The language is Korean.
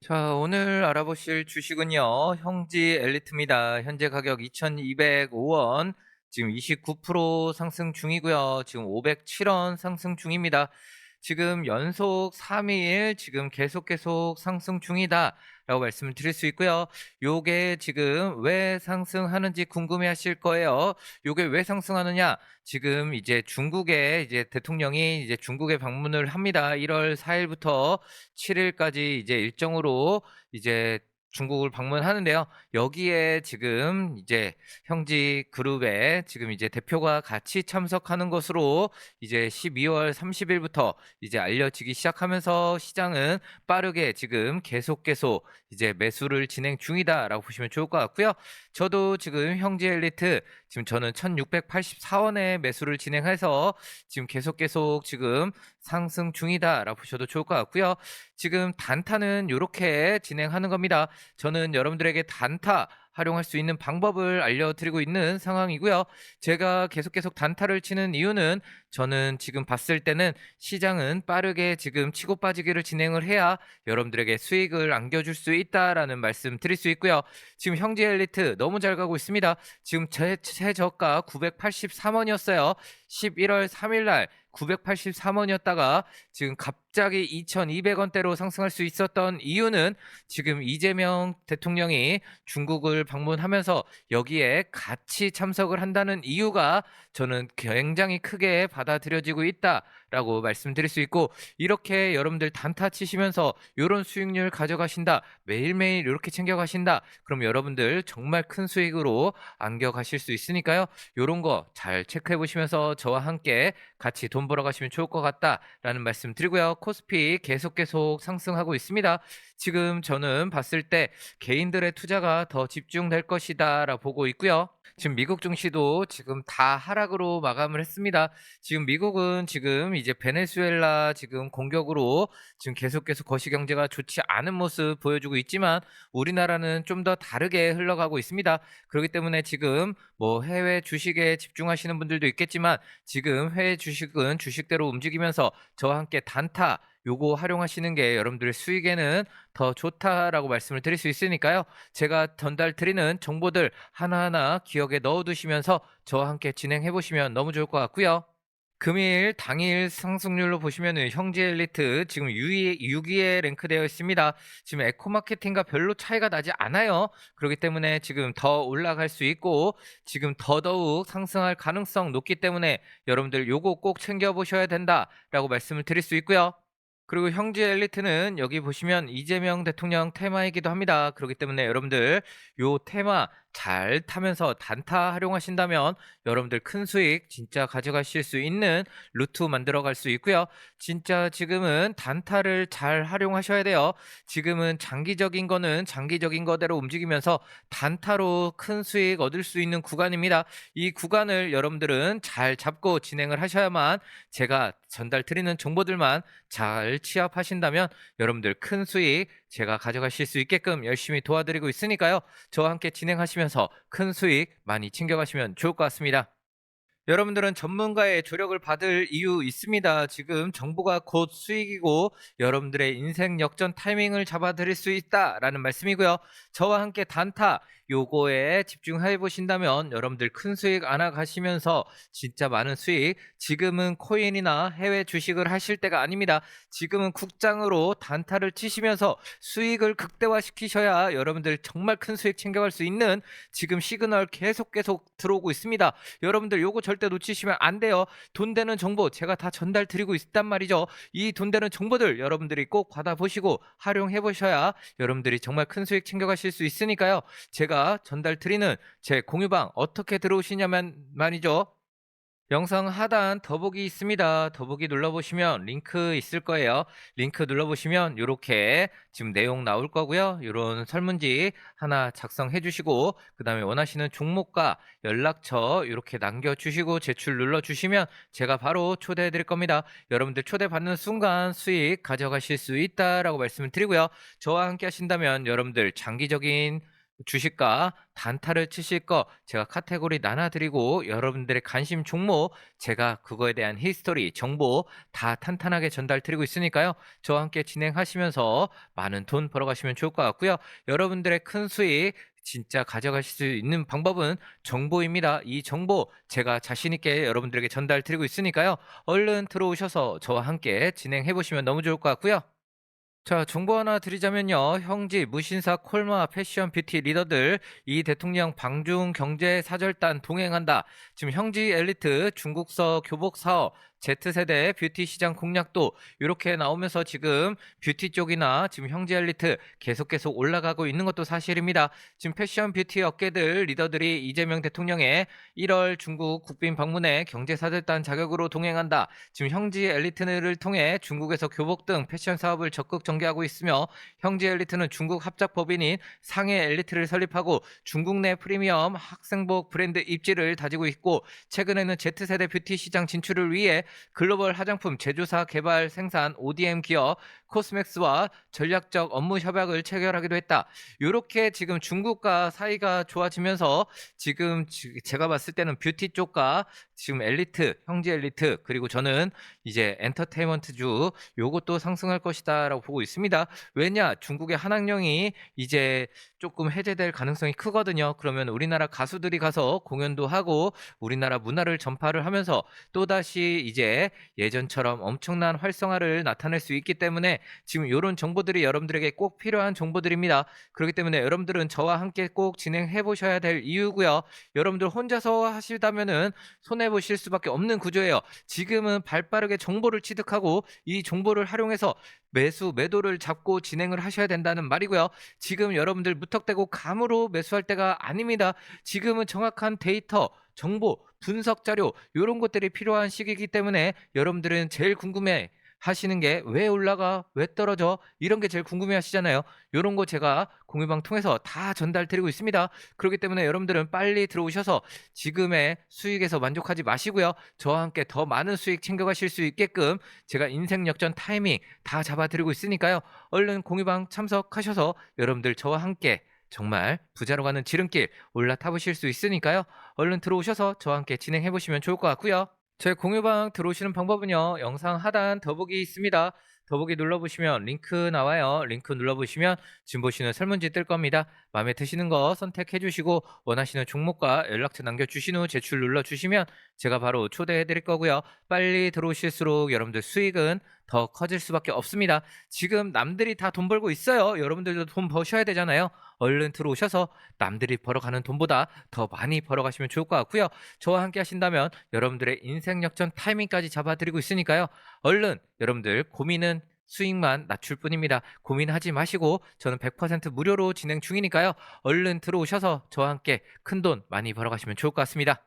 자, 오늘 알아보실 주식은요, 형지 엘리트입니다. 현재 가격 2,205원, 지금 29% 상승 중이고요. 지금 507원 상승 중입니다. 지금 연속 3일 지금 계속 계속 상승 중이다. 라고 말씀을 드릴 수 있고요. 요게 지금 왜 상승하는지 궁금해 하실 거예요. 요게 왜 상승하느냐? 지금 이제 중국에 이제 대통령이 이제 중국에 방문을 합니다. 1월 4일부터 7일까지 이제 일정으로 이제 중국을 방문하는데요. 여기에 지금 이제 형지 그룹에 지금 이제 대표가 같이 참석하는 것으로 이제 12월 30일부터 이제 알려지기 시작하면서 시장은 빠르게 지금 계속 계속 이제 매수를 진행 중이다라고 보시면 좋을 것 같고요. 저도 지금 형지 엘리트 지금 저는 1684원에 매수를 진행해서 지금 계속 계속 지금 상승 중이다라고 보셔도 좋을 것 같고요. 지금 단타는 이렇게 진행하는 겁니다. 저는 여러분들에게 단타 활용할 수 있는 방법을 알려드리고 있는 상황이고요. 제가 계속 계속 단타를 치는 이유는 저는 지금 봤을 때는 시장은 빠르게 지금 치고 빠지기를 진행을 해야 여러분들에게 수익을 안겨줄 수 있다라는 말씀 드릴 수 있고요. 지금 형제 엘리트 너무 잘 가고 있습니다. 지금 제 최저가 983원이었어요. 11월 3일 날 983원이었다가 지금 갑 자기 2,200원대로 상승할 수 있었던 이유는 지금 이재명 대통령이 중국을 방문하면서 여기에 같이 참석을 한다는 이유가 저는 굉장히 크게 받아들여지고 있다라고 말씀드릴 수 있고 이렇게 여러분들 단타 치시면서 이런 수익률 가져가신다 매일매일 이렇게 챙겨가신다 그럼 여러분들 정말 큰 수익으로 안겨가실 수 있으니까요. 이런 거 잘 체크해 보시면서 저와 함께 같이 돈 벌어 가시면 좋을 것 같다라는 말씀 드리고요 코스피 계속 계속 상승하고 있습니다 지금 저는 봤을 때 개인들의 투자가 더 집중될 것이다라고 보고 있고요. 지금 미국 증시도 지금 다 하락으로 마감을 했습니다. 지금 미국은 지금 이제 베네수엘라 지금 공격으로 지금 계속 계속 거시 경제가 좋지 않은 모습 보여주고 있지만 우리나라는 좀 더 다르게 흘러가고 있습니다. 그렇기 때문에 지금 뭐 해외 주식에 집중하시는 분들도 있겠지만 지금 해외 주식은 주식대로 움직이면서 저와 함께 단타 요거 활용하시는 게 여러분들의 수익에는 더 좋다라고 말씀을 드릴 수 있으니까요. 제가 전달 드리는 정보들 하나하나 기억에 넣어 두시면서 저와 함께 진행해 보시면 너무 좋을 것 같고요. 금일 당일 상승률로 보시면은 형제 엘리트 지금 6위, 6위에 랭크되어 있습니다. 지금 에코마케팅과 별로 차이가 나지 않아요. 그렇기 때문에 지금 더 올라갈 수 있고 지금 더더욱 상승할 가능성 높기 때문에 여러분들 요거 꼭 챙겨 보셔야 된다라고 말씀을 드릴 수 있고요. 그리고 형제 엘리트는 여기 보시면 이재명 대통령 테마이기도 합니다. 그렇기 때문에 여러분들 요 테마 잘 타면서 단타 활용하신다면 여러분들 큰 수익 진짜 가져가실 수 있는 루트 만들어 갈 수 있고요. 진짜 지금은 단타를 잘 활용하셔야 돼요. 지금은 장기적인 거는 장기적인 거대로 움직이면서 단타로 큰 수익 얻을 수 있는 구간입니다. 이 구간을 여러분들은 잘 잡고 진행을 하셔야만 제가 전달 드리는 정보들만 잘 취합하신다면 여러분들 큰 수익 제가 가져가실 수 있게끔 열심히 도와드리고 있으니까요. 저와 함께 진행하시면 서 큰 수익 많이 챙겨가시면 좋을 것 같습니다. 여러분들은 전문가의 조력을 받을 이유 있습니다. 지금 정보가 곧 수익이고 여러분들의 인생 역전 타이밍을 잡아드릴 수 있다라는 말씀이고요. 저와 함께 단타 요거에 집중해 보신다면 여러분들 큰 수익 안아가시면서 진짜 많은 수익 지금은 코인이나 해외 주식을 하실 때가 아닙니다. 지금은 국장으로 단타를 치시면서 수익을 극대화시키셔야 여러분들 정말 큰 수익 챙겨갈 수 있는 지금 시그널 계속 계속 들어오고 있습니다. 여러분들 요거 절대 놓치시면 안 돼요. 돈 되는 정보 제가 다 전달 드리고 있단 말이죠. 이 돈 되는 정보들 여러분들이 꼭 받아보시고 활용해 보셔야 여러분들이 정말 큰 수익 챙겨가실 수 있으니까요. 제가 전달 드리는 제 공유방 어떻게 들어오시냐면 말이죠. 영상 하단 더보기 있습니다. 더보기 눌러보시면 링크 있을 거예요. 링크 눌러보시면 이렇게 지금 내용 나올 거고요. 이런 설문지 하나 작성해 주시고 그 다음에 원하시는 종목과 연락처 이렇게 남겨주시고 제출 눌러주시면 제가 바로 초대해 드릴 겁니다. 여러분들 초대받는 순간 수익 가져가실 수 있다라고 말씀을 드리고요. 저와 함께 하신다면 여러분들 장기적인 주식과 단타를 치실 거 제가 카테고리 나눠드리고 여러분들의 관심 종목 제가 그거에 대한 히스토리 정보 다 탄탄하게 전달드리고 있으니까요. 저와 함께 진행하시면서 많은 돈 벌어가시면 좋을 것 같고요. 여러분들의 큰 수익 진짜 가져가실 수 있는 방법은 정보입니다. 이 정보 제가 자신 있게 여러분들에게 전달 드리고 있으니까요. 얼른 들어오셔서 저와 함께 진행해 보시면 너무 좋을 것 같고요. 자, 정보 하나 드리자면요. 형지, 무신사, 콜마, 패션, 뷰티 리더들 이 대통령 방중 경제 사절단 동행한다. 지금 형지 엘리트 중국서 교복 사업 Z세대 뷰티 시장 공략도 이렇게 나오면서 지금 뷰티 쪽이나 지금 형제 엘리트 계속 계속 올라가고 있는 것도 사실입니다. 지금 패션 뷰티 업계들 리더들이 이재명 대통령의 1월 중국 국빈 방문에 경제사절단 자격으로 동행한다. 지금 형제 엘리트를 통해 중국에서 교복 등 패션 사업을 적극 전개하고 있으며 형제 엘리트는 중국 합작 법인인 상해 엘리트를 설립하고 중국 내 프리미엄 학생복 브랜드 입지를 다지고 있고 최근에는 Z세대 뷰티 시장 진출을 위해 글로벌 화장품 제조사 개발 생산 ODM 기업 코스맥스와 전략적 업무 협약을 체결하기도 했다. 이렇게 지금 중국과 사이가 좋아지면서 지금 지- 제가 봤을 때는 뷰티 쪽과 지금 엘리트, 형제 엘리트 그리고 저는 이제 엔터테인먼트주 요것도 상승할 것이다라고 보고 있습니다. 왜냐? 중국의 한학령이 이제 조금 해제될 가능성이 크거든요. 그러면 우리나라 가수들이 가서 공연도 하고 우리나라 문화를 전파를 하면서 또다시 이제 예전처럼 엄청난 활성화를 나타낼 수 있기 때문에 지금 이런 정보들이 여러분들에게 꼭 필요한 정보들입니다. 그렇기 때문에 여러분들은 저와 함께 꼭 진행해 보셔야 될 이유고요. 여러분들 혼자서 하시다면은 손해 보실 수밖에 없는 구조예요. 지금은 발빠르게 정보를 취득하고 이 정보를 활용해서 매수 매도를 잡고 진행을 하셔야 된다는 말이고요. 지금 여러분들 무턱대고 감으로 매수할 때가 아닙니다. 지금은 정확한 데이터, 정보, 분석 자료 이런 것들이 필요한 시기이기 때문에 여러분들은 제일 궁금해 하시는 게 왜 올라가 왜 떨어져? 이런 게 제일 궁금해 하시잖아요. 이런 거 제가 공유방 통해서 다 전달 드리고 있습니다. 그렇기 때문에 여러분들은 빨리 들어오셔서 지금의 수익에서 만족하지 마시고요. 저와 함께 더 많은 수익 챙겨가실 수 있게끔 제가 인생 역전 타이밍 다 잡아 드리고 있으니까요. 얼른 공유방 참석하셔서 여러분들 저와 함께 정말 부자로 가는 지름길 올라타 보실 수 있으니까요 얼른 들어오셔서 저와 함께 진행해 보시면 좋을 것 같고요 제 공유방 들어오시는 방법은요. 영상 하단 더보기 있습니다. 더보기 눌러보시면 링크 나와요. 링크 눌러보시면 지금 보시는 설문지 뜰 겁니다. 마음에 드시는 거 선택해 주시고 원하시는 종목과 연락처 남겨주신 후 제출 눌러주시면 제가 바로 초대해 드릴 거고요. 빨리 들어오실수록 여러분들 수익은 더 커질 수밖에 없습니다. 지금 남들이 다 돈 벌고 있어요. 여러분들도 돈 버셔야 되잖아요. 얼른 들어오셔서 남들이 벌어가는 돈보다 더 많이 벌어가시면 좋을 것 같고요. 저와 함께 하신다면 여러분들의 인생 역전 타이밍까지 잡아드리고 있으니까요. 얼른 여러분들 고민은 수익만 낮출 뿐입니다. 고민하지 마시고 저는 100% 무료로 진행 중이니까요. 얼른 들어오셔서 저와 함께 큰 돈 많이 벌어가시면 좋을 것 같습니다.